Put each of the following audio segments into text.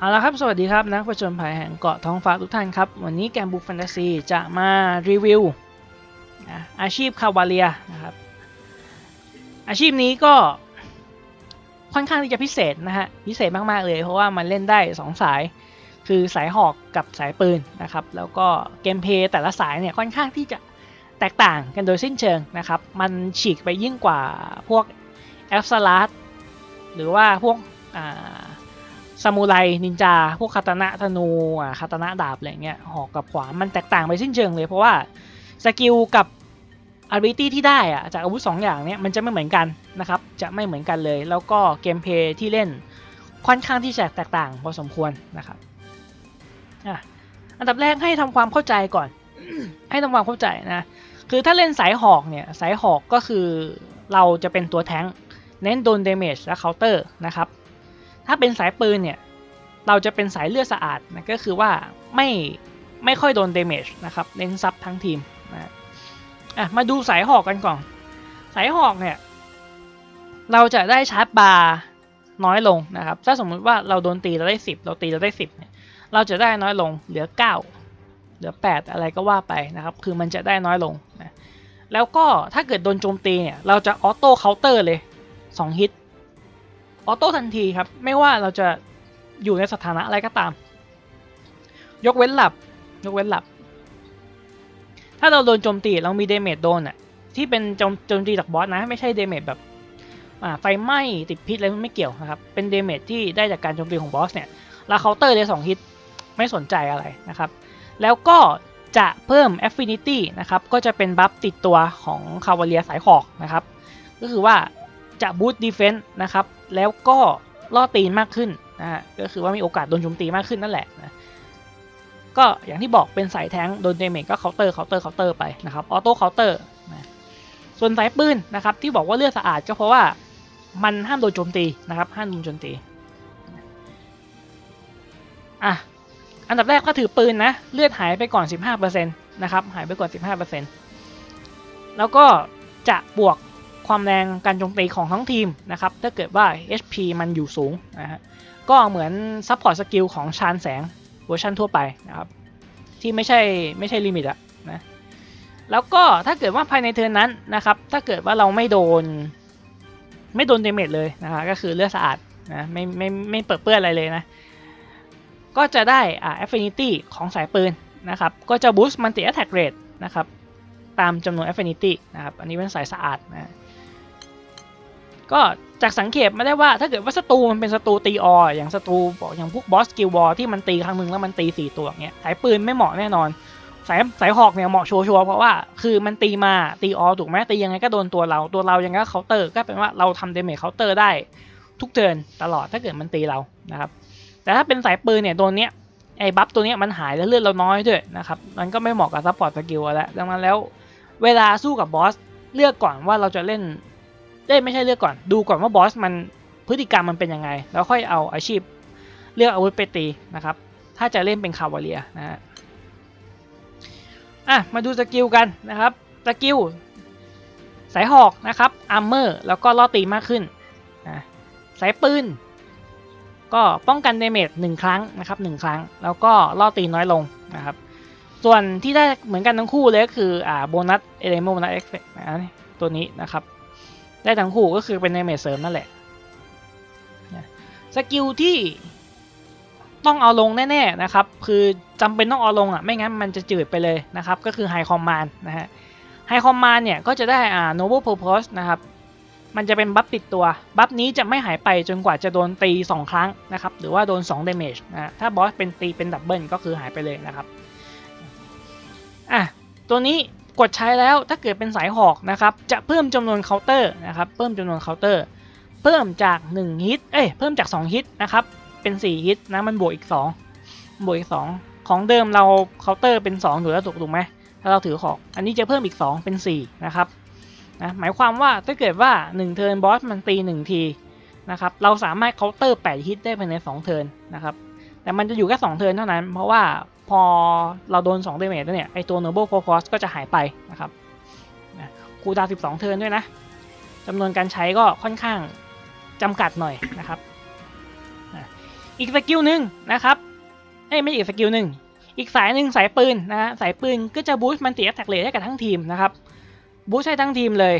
เอาละครับ สวัสดีครับ นักผจญภัยแห่งเกาะท้องฟ้าทุกท่านครับ วันนี้แกมบุกแฟนตาซีจะมารีวิวอาชีพคาวาเลียนะครับ อาชีพนี้ก็ค่อนข้างที่จะพิเศษนะฮะ พิเศษมากๆเลยเพราะว่ามันเล่นได้2สาย คือสายหอกกับสายปืนนะครับ แล้วก็เกมเพย์แต่ละสายเนี่ยค่อนข้างที่จะแตกต่างกันโดยสิ้นเชิงนะครับ มันฉีกไปยิ่งกว่าพวกแอฟซาลัสหรือว่าพวกอ่า ซามูไรนินจา พวกคาตานะธนูอ่าคาตานะดาบอะไรเงี้ยหอกกับขวานมันแตกต่างไปสิ้นเชิงเลย เพราะว่าสกิลกับ ability ที่ได้อะจากอาวุธ 2 อย่างเนี้ยมันจะไม่เหมือนกันนะครับจะไม่เหมือนกันเลย แล้วก็เกมเพย์ที่เล่นค่อนข้างที่จะแตกต่างพอสมควรนะครับอะอันดับแรกให้ทำความเข้าใจก่อน ให้ทำความเข้าใจนะคือถ้าเล่นสายหอกเนี่ยสายหอกก็คือเราจะเป็นตัวแท้งเน้นโดน damage และ counter นะครับ ถ้าเป็นสายปืนเนี่ย เราจะเป็นสายเลือดสะอาดนะก็คือว่าไม่ไม่ค่อยโดนเดเมจนะครับเน้นซับทั้งทีมนะอะมาดูสายหอกกันก่อน สายหอกเนี่ย เราจะได้ชาร์จบาร์น้อยลงนะครับ ถ้าสมมุติว่าเราโดนตีเราได้ 10 เราตีเราได้ 10เนี่ยเราจะได้น้อยลงเหลือ 9 เหลือ 8 อะไรก็ว่าไปนะครับ คือมันจะได้น้อยลงนะแล้วก็ถ้าเกิดโดนโจมตีเนี่ย เราจะออโต้เคาน์เตอร์เลย 2 ฮิต ออโต้ทันทีครับ ไม่ว่าเราจะอยู่ในสถานะอะไรก็ตาม ยกเว้นหลับ ยกเว้นหลับ ถ้าเราโดนโจมตีเรามีเดเมจโดนอะที่เป็นโจมโจมตีจากบอสนะ ไม่ใช่เดเมจแบบอ่าไฟไหม้ติดพิษอะไรไม่เกี่ยวนะครับ เป็นเดเมจที่ได้จากการโจมตีของบอสเนี่ยเราเคาน์เตอร์เลยสองฮิตไม่สนใจอะไรนะครับ แล้วก็จะเพิ่ม Affinity นะครับ ก็จะเป็นบัฟติดตัวของคาวาเลียสายหอกนะครับ ก็คือว่า จะบูตดีเฟน s ์นะครับ แล้วก็ล่อตีนมากขึ้นนะฮะก็คือว่ามีโอกาสโดนโจมตีมากขึ้นนั่นแหละนะก็อย่างที่บอกเป็นสายแทงโดนเดเมจก็เคาน์เตอร์เคาน์เตอร์เคาน์เตอร์ไปนะครับออโต้เคาน์เตอร์นะส่วนสายปืนนะครับที่บอกว่าเลือดสะอาดก็เพราะว่ามันห้ามโดนโจมตีนะครับห้ามโดนโจมตีอะอันดับแรกก็ถือปืนนะเลือดหายไปก่อน 15%นะครับหายไปก่อน 15%แล้วก็จะบวก ความแรงการโจมตีของทั้งทีมนะครับถ้าเกิดว่า HP มันอยู่สูงนะฮะก็เหมือนซัพพอร์ตสกิลของชานแสงเวอร์ชันทั่วไปนะครับที่ไม่ใช่ไม่ใช่ลิมิตอะนะแล้วก็ถ้าเกิดว่าภายในเทิร์นนั้นนะครับถ้าเกิดว่าเราไม่โดนไม่โดนเดเมจเลยนะคะก็คือเลือดสะอาดนะไม่ไม่ไม่เปิดเปื้อนอะไรเลยนะก็จะได้อ่า affinity ของสายปืนนะครับก็จะ boost multi attack rate นะครับตามจำนวน affinity นะครับอันนี้เป็นสายสะอาดนะ ก็จากสังเกตมาได้ว่าถ้าเกิดว่าศัตรูมันเป็นศัตรูตีออย่างศัตรูบอกอย่างพวกบอสกิลวอที่มันตีครั้งหนึ่งแล้วมันตีสี่ตัวเงี้ยสายปืนไม่เหมาะแน่นอน สายสายหอกเนี่ยเหมาะชัวร์เพราะว่าคือมันตีมาตีออถูกไหมตียังไงก็โดนตัวเราตัวเรายังไงก็เคาน์เตอร์ก็เป็นว่าเราทำเดเมจเคาน์เตอร์ได้ทุกเทิร์นตลอดถ้าเกิดมันตีเรานะครับแต่ถ้าเป็นสายปืนเนี่ยตัวเนี้ยไอ้บัฟตัวเนี้ยมันหายแล้วเลือดเราน้อยด้วยนะครับมันก็ไม่เหมาะกับซัพพอร์ตสกิลแล้วดังนั้นแล้ว เวลาสู้กับบอสเลือกก่อนว่าเราจะเล่น เอ้ยไม่ใช่เลือกก่อน ดูก่อนว่าบอสมันพฤติกรรมมันเป็นยังไง แล้วค่อยเอาอาชีพเลือกอาวุธไปตีนะครับ ถ้าจะเล่นเป็นคาวาเลียนะฮะอะมาดูสกิลกันนะครับสกิลสายหอกนะครับอาร์เมอร์แล้วก็ล่อตีมากขึ้นนะสายปืนก็ป้องกันเดเมจหนึ่งครั้งนะครับหนึ่งครั้ง แล้วก็ล่อตีน้อยลงนะครับ ส่วนที่ได้เหมือนกันทั้งคู่เลยก็คืออ่าโบนัสเอเลโมโบนัสเอ็กเฟกนะตัวนี้นะครับ ได้ทั้งคู่ก็คือเป็นเดเมจเสริมนั่นแหละสกิลที่ต้องเอาลงแน่ๆนะครับ คือจำเป็นต้องเอาลงอะ ไม่งั้นมันจะจืดไปเลยนะครับ ก็คือไฮคอมมานนะฮะไฮคอมมานเนี่ยก็จะได้อ่าโนเบิลเพอร์โพสนะครับ มันจะเป็นบัฟติดตัว บัฟนี้จะไม่หายไปจนกว่าจะโดนตี 2 ครั้งนะครับ หรือว่าโดน2 damage นะ ถ้าบอสเป็นตีเป็นดับเบิลก็คือหายไปเลยนะครับ อะ ตัวนี้ กดใช้แล้วถ้าเกิดเป็นสายหอกนะครับจะเพิ่มจำนวนเคาน์เตอร์นะครับเพิ่มจำนวนเคาน์เตอร์ เพิ่มจาก1ฮิตเอ้ยเพิ่มจาก2ฮิตนะครับเป็น4ฮิตนะมันบวกอีก 2 บวกอีก 2 ของเดิมเราเคาน์เตอร์เป็น2อยู่แล้วถูกถูกไหมถ้าเราถือของอันนี้จะเพิ่มอีก 2 เป็น4นะครับนะหมายความว่าถ้าเกิดว่า1เทิร์นบอสมันตี1ทีนะครับเราสามารถเคาน์เตอร์8ฮิตได้ภายใน2เทิร์นนะครับแต่มันจะอยู่แค่2เทิร์นเท่านั้น เพราะว่า พอเราโดน2เดเมจแล้วเนี่ย ไอตัว Noble p o r p o s e ก็จะหายไปนะครับคูดาว12 เทิร์นด้วยนะจำนวนการใช้ก็ค่อนข้างจำกัดหน่อยนะครับ อีกสกิลหนึ่งนะครับเอ้ไม่อีกสกิลหนึ่งอีกสายหนึ่งสายปืนนะฮะสายปืนก็จะบูสต์มันตีแอตแทกเลทให้กับทั้งทีมนะครับบูสต์ให้ทั้งทีมเลย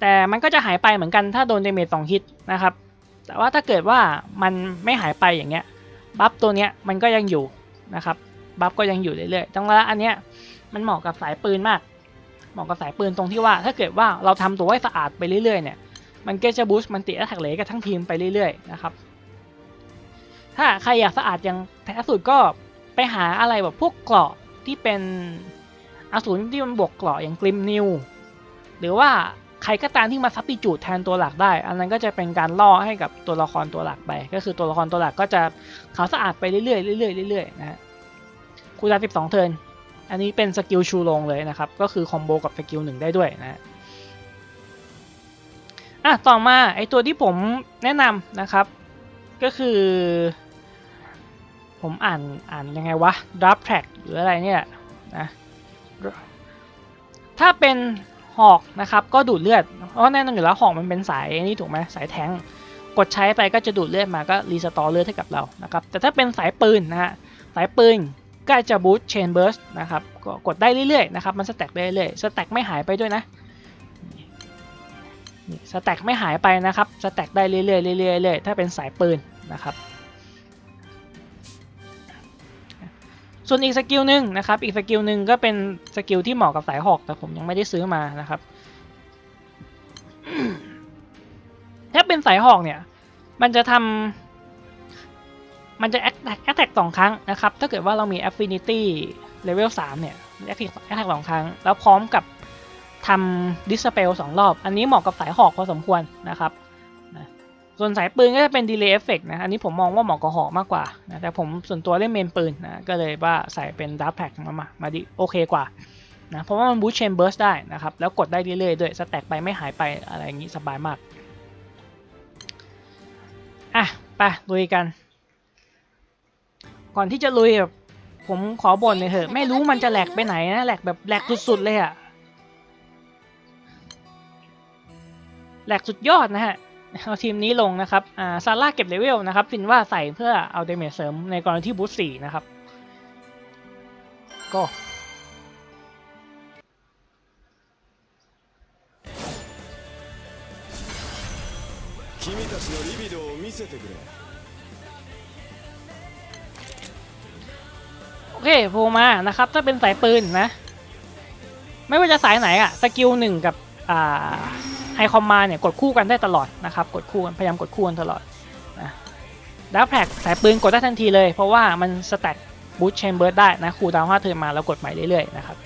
แต่มันก็จะหายไปเหมือนกันถ้าโดนเดเมจสองฮิตนะครับ แต่ว่าถ้าเกิดว่ามันไม่หายไปอย่างเงี้ยบัฟตัวเนี้ยมันก็ยังอยู่ นะครับบัฟก็ยังอยู่เรื่อยๆจังหวะอันเนี้ยมันเหมาะกับสายปืนมาก เหมาะกับสายปืนตรงที่ว่า ถ้าเกิดว่าเราทำตัวให้สะอาดไปเรื่อยๆเนี่ย มันก็จะบูสต์มันติแอตแทกเลกับทั้งทีมไปเรื่อยๆนะครับ ถ้าใครอยากสะอาดอย่างแท้สุดก็ไปหาอะไรแบบพวกเกราะที่เป็นอสูรที่มันบวกเกราะอย่างกริมนิว หรือว่า ใครก็ตามที่มาซับติจูดแทนตัวหลักได้ อันนั้นก็จะเป็นการล่อให้กับตัวละครตัวหลักไป ก็คือตัวละครตัวหลักก็จะขาวสะอาดไปเรื่อยๆเรื่อยๆเรื่อยๆนะคูดา12 เทิร์น อันนี้เป็นสกิลชูโรงเลยนะครับ ก็คือคอมโบกับสกิลหนึ่งได้ด้วยนะฮะอะต่อมาไอตัวที่ผมแนะนำนะครับ ก็คือ ผมอ่านอ่านยังไงวะ draft track หรืออะไรเนี่ยนะถ้าเป็น หอกนะครับก็ดูดเลือดเพราะแน่นอนอยู่แล้วหอกมันเป็นสายนี่ถูกไหมสายแทงกดใช้ไปก็จะดูดเลือดมาก็รีสตอร์เลือดให้กับเรานะครับแต่ถ้าเป็นสายปืนนะฮะสายปืนก็จะบูสต์เชนเบิร์สนะครับก็กดได้เรื่อยๆนะครับมันสแต็กได้เรื่อยสแต็กไม่หายไปด้วยนะนี่สแต็กไม่หายไปนะครับสแต็กได้เรื่อยๆเรื่อยๆเรื่อยๆถ้าเป็นสายปืนนะครับ ส่วนอีกสกิลหนึ่งนะครับ อีกสกิลหนึ่งก็เป็นสกิลที่เหมาะกับสายหอกแต่ผมยังไม่ได้ซื้อมานะครับ ถ้าเป็นสายหอกเนี่ย มันจะทำมันจะแอคแอคแท็กสองครั้งนะครับ ถ้าเกิดว่าเรามี Affinity Level 3เนี่ยแอคแท็กแอคแท็กสองครั้ง แล้วพร้อมกับทำ Dispel สองรอบ อันนี้เหมาะกับสายหอกพอสมควรนะครับ ส่วนสายปืนก็จะเป็น Delay Effect นะ อันนี้ผมมองว่าเหมาะกับหอกมากกว่านะ แต่ผมส่วนตัวเล่นเมนปืนนะ ก็เลยว่าใส่เป็น Dark Pack มามามาดีโอเคกว่านะ เพราะว่ามัน Boost Chain Burst ได้นะครับ แล้วกดได้เรื่อยๆด้วย สแต็กไปไม่หายไปอะไรอย่างนี้สบายมาก อะ ไปลุยกัน ก่อนที่จะลุยแบบผมขอบ่นเลยเถอะ ไม่รู้มันจะแหลกไปไหนนะ แหลกแบบแหลกสุดๆเลยอะแหลกสุดยอดนะฮะ เอาทีมนี้ลงนะครับ อ่า ซาร่าเก็บเลเวลนะครับ ฟินว่าใส่เพื่อเอาเดเมจเสริมในกรณีที่บูสต์สี่นะครับ ก็ 君たちのリビドを見せてくれ โอเคโผล่มานะครับ ถ้าเป็นสายปืนนะ ไม่ว่าจะสายไหนอะสกิลหนึ่งกับ อ่า ไอคอมมาเนี่ยกดคู่กันได้ตลอดนะครับกดคู่กันพยายามกดคู่กันตลอดนะดาบแพกสายปืนกดได้ทันทีเลย เพราะว่ามันสแต็กบูทเชมเบิร์ดได้นะคูดาวห้าเธอมาแล้วกดใหม่เรื่อยๆนะครับ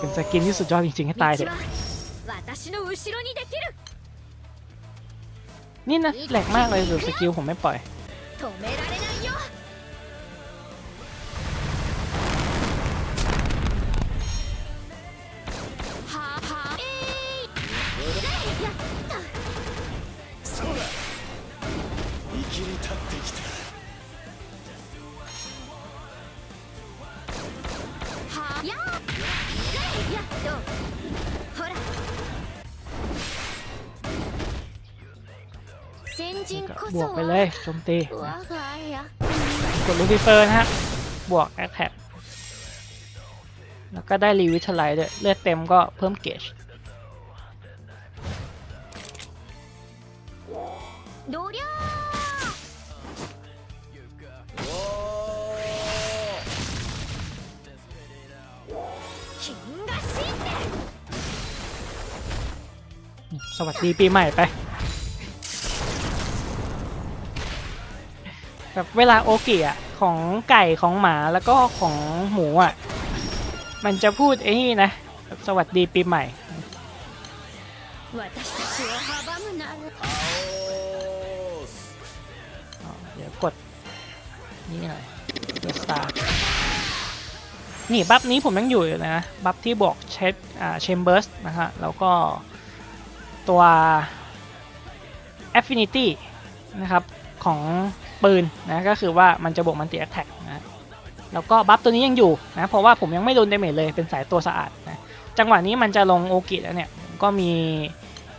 เป็นสกินที่สุดยอดจริงๆให้ตายเลย นี่นะแหลกมากเลยดูสกิลผมไม่ปล่อย บวกไปเลยโจมตีกดลูฟิเฟอร์นะฮะ บวกแอคแท็กแล้วก็ได้รีวิทไลด้วยเลือดเต็มก็เพิ่มเกจสวัสดีปีใหม่ไป แบบเวลาโอเกะของไก่ของหมาแล้วก็ของหมูอะ มันจะพูดไอ้นี่นะ สวัสดีปีใหม่เดี๋ยวกด นี่หน่อยเดสตาร์นี่บัฟนี้ผมยังอยู่อยู่นะ บัฟที่บอกเช็ดอ่าเชมเบอร์สนะฮะ แล้วก็ตัวเอฟฟินิตี้นะครับ ของ ปืนนะก็คือว่ามันจะบวกมันติแอคแท็กนะแล้วก็บัฟตัวนี้ยังอยู่นะเพราะว่าผมยังไม่โดนเดเมจเลยเป็นสายตัวสะอาดนะจังหวะนี้มันจะลงโอกิแล้วเนี่ยก็มี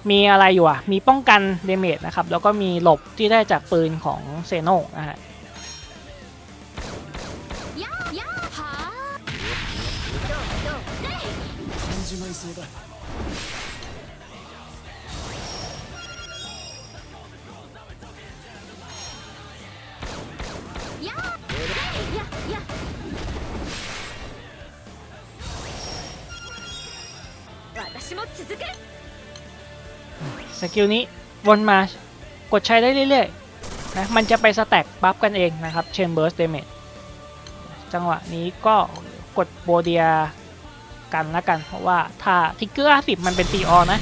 มีอะไรอยู่อะ มีป้องกันเดเมจนะครับ แล้วก็มีหลบที่ได้จากปืนของเซโนนะฮะ สกิลนี้วนมากดใช้ได้เรื่อยๆนะมันจะไปสแต็กบัฟกันเองนะครับเชนเบิร์สเดเมจจังหวะนี้ก็กดโบเดียกันละกัน เพราะว่าถ้าทิกเกอร์50 มันเป็นตีออนะ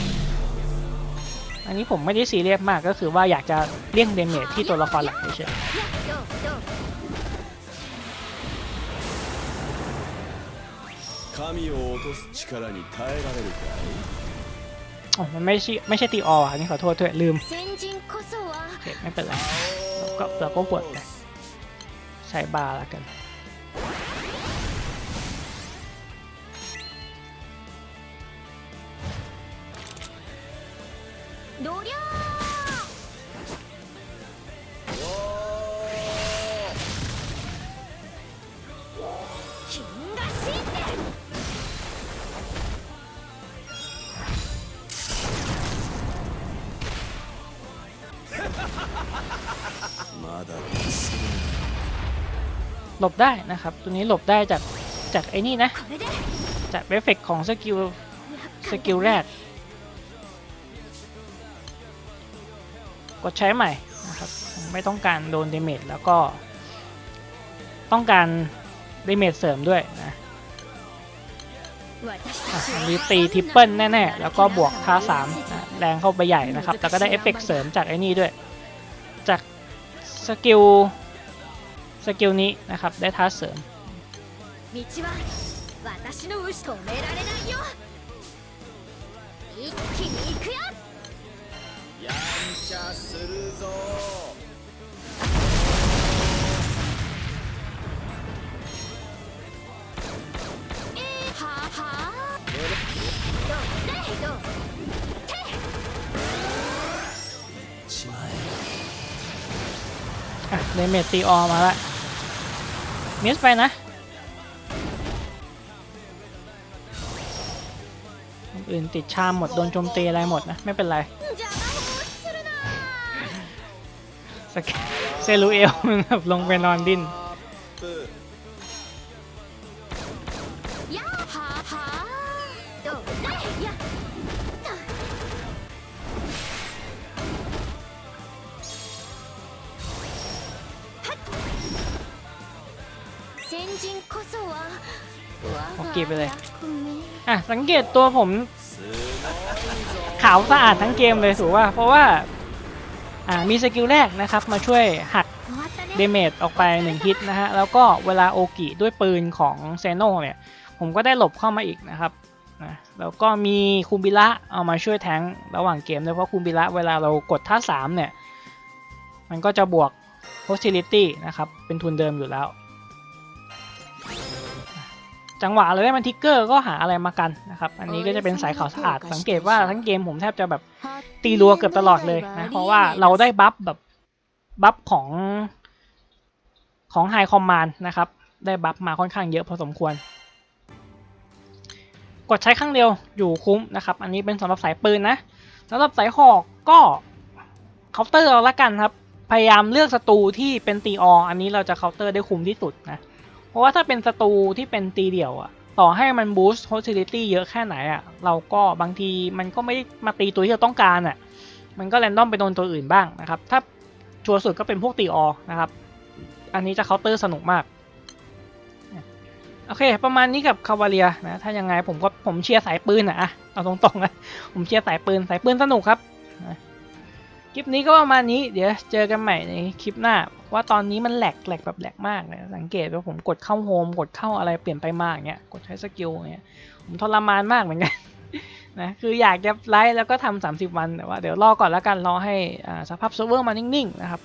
อันนี้ผมไม่ได้ซีเรียสมากก็คือว่าอยากจะเลี่ยงเดเมจที่ตัวละครหลักเฉย やどうどう神を落とす力に耐えられるかい ๆอ๋อ มันไม่ใช่ไม่ใช่ตีออะนี่ขอโทษด้วยลืมเด็กไม่เป็นไรเราก็เราก็ปวดใช้บาร์แล้วกันโดเรีย หลบได้นะครับ ตัวนี้หลบได้จากจากไอ้นี่นะ จากเอฟเฟกของสกิลสกิลแรก กดใช้ใหม่นะครับ ไม่ต้องการโดนเดเมจแล้วก็ ต้องการเดเมจเสริมด้วยนะมีตีทิปเปิลแน่ๆ แล้วก็บวกท่าสามแรงเข้าไปใหญ่นะครับ แล้วก็ได้เอฟเฟกเสริมจากไอ้นี่ด้วย จากสกิล สกิลนี้นะครับ ได้ท้าเสริมเดเมจตีออมาแล้ว มิสไปนะอื่นติดชามหมด โดนโจมตีอะไรหมดนะ ไม่เป็นไรเซลูเอลมึงแบบลงไปนอนดิ้น โอเคไปเลย อะ สังเกตตัวผม ขาวสะอาดทั้งเกมเลยถือว่า เพราะว่า อ่า มีสกิลแรกนะครับ มาช่วยหักเดเมจออกไป1ฮิตนะฮะ แล้วก็เวลาโอกิด้วยปืนของเซโนเนี่ย ผมก็ได้หลบเข้ามาอีกนะครับนะแล้วก็มีคูมบิระเอามาช่วยแทงระหว่างเกมด้วยเพราะคูมบิระเวลาเรากดท่า3เนี่ย มันก็จะบวกโพสิลิตี้นะครับ เป็นทุนเดิมอยู่แล้ว จังหวะเราได้มันทิกเกอร์ก็หาอะไรมากันนะครับ อันนี้ก็จะเป็นสายขาวสะอาด สังเกตว่าทั้งเกมผมแทบจะแบบตีรัวเกือบตลอดเลยนะ เพราะว่าเราได้บัฟแบบบัฟของของไฮคอมมานนะครับ ได้บัฟมาค่อนข้างเยอะพอสมควร กดใช้ครั้งเดียวอยู่คุ้มนะครับ อันนี้เป็นสำหรับสายปืนนะสำหรับสายหอกก็เคาน์เตอร์เอาละกันครับ พยายามเลือกศัตรูที่เป็นตีออันนี้เราจะเคาน์เตอร์ได้คุ้มที่สุดนะ เพราะว่าถ้าเป็นศัตรูที่เป็นตีเดี่ยวอะต่อให้มันบูสต์ hostility เยอะแค่ไหนอะเราก็บางทีมันก็ไม่ได้มาตีตัวที่เราต้องการอะมันก็แรนดอมไปโดนตัวอื่นบ้างนะครับ ถ้าชัวร์สุดก็เป็นพวกตีออนะครับ อันนี้จะเคาน์เตอร์สนุกมากโอเค ประมาณนี้กับคาวาเลียนะ ถ้ายังไงผมก็ผมเชียร์สายปืนนะอะเอาตรงๆนะผมเชียร์สายปืนสายปืนสนุกครับนะคลิปนี้ก็ประมาณนี้ เดี๋ยวเจอกันใหม่ในคลิปหน้า ว่าตอนนี้มันแหลกแหลกแบบแหลกมากเลยสังเกตว่าผมกดเข้าโฮมกดเข้าอะไรเปลี่ยนไปมากเงี้ยกดใช้สกิลเงี้ยผมทรมานมากเหมือนกันนะคืออยากจะไลฟ์แล้วก็ทำ30 วันแต่ว่าเดี๋ยวรอก่อนแล้วกันรอให้อาสภาพเซิร์ฟเวอร์มานิ่งๆนะครับ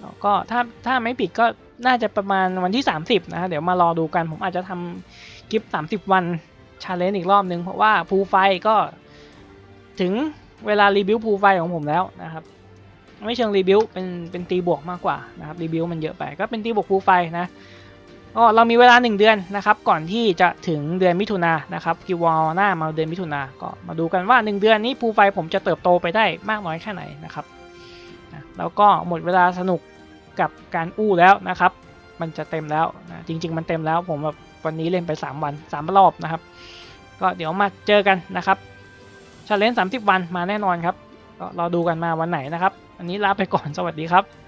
แล้วก็ถ้าถ้าไม่ผิดก็น่าจะประมาณวันที่ 30 นะฮะเดี๋ยวมารอดูกันผมอาจจะทำคลิป 30 วันชาเลนจ์อีกรอบนึงเพราะว่าภูไฟก็ถึงเวลารีวิวภูไฟของผมแล้วนะครับ ไม่เชิงรีวิวเป็นเป็นตีบวกมากกว่านะครับรีวิวมันเยอะไปก็เป็นตีบวกภูไฟนะก็เรามีเวลา 1 เดือนนะครับก่อนที่จะถึงเดือนมิถุนายนะครับคิวอลหน้ามาเดือนมิถุนาก็มาดูกันว่า 1 เดือนนี้ภูไฟผมจะเติบโตไปได้มากน้อยแค่ไหนนะครับแล้วก็หมดเวลาสนุกกับการอู้แล้วนะครับ มันจะเต็มแล้วนะจริง ๆ มันเต็มแล้วผมแบบวันนี้เล่นไป 3 วัน 3 รอบนะครับ ก็เดี๋ยวมาเจอกันนะครับชาเลนจ์30วันมาแน่นอนครับก็รอดูกันมาวันไหนนะครับ อันนี้ลาไปก่อนสวัสดีครับ